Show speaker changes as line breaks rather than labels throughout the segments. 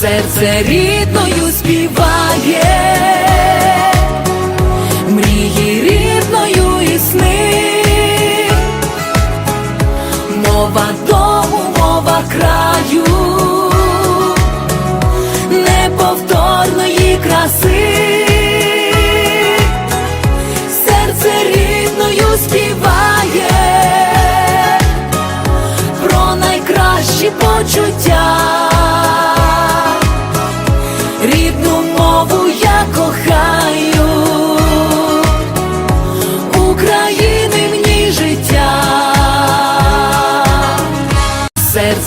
серце рідною співає, мрії рідною і мова дому, мова краю, неповторної краси, серце рідною співає. Про найкращі почуття.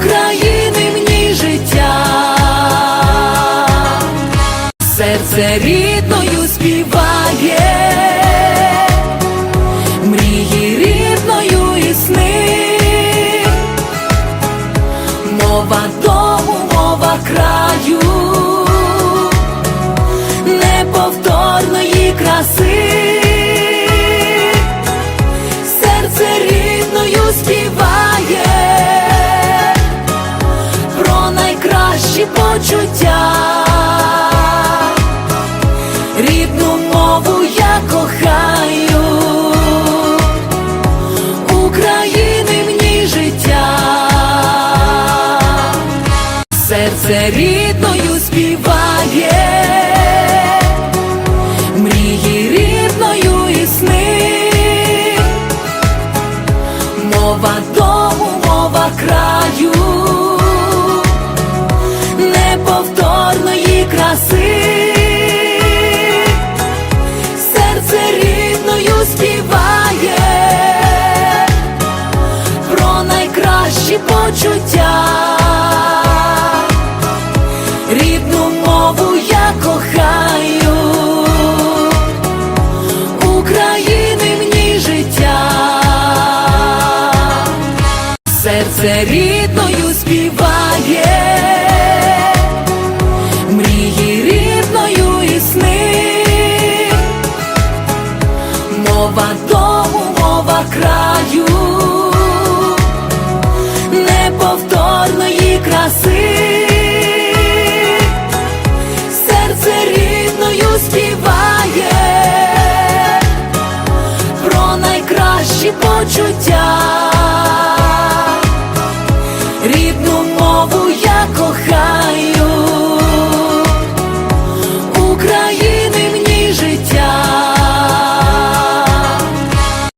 України ній життя, серце рідною співає, мрії рідною і сни, мова дому, мова краю, неповторної краси, серце рідною співає найкращі почуття. Рідну мову я кохаю, України мені життя, серце рідною почуття. Почуття.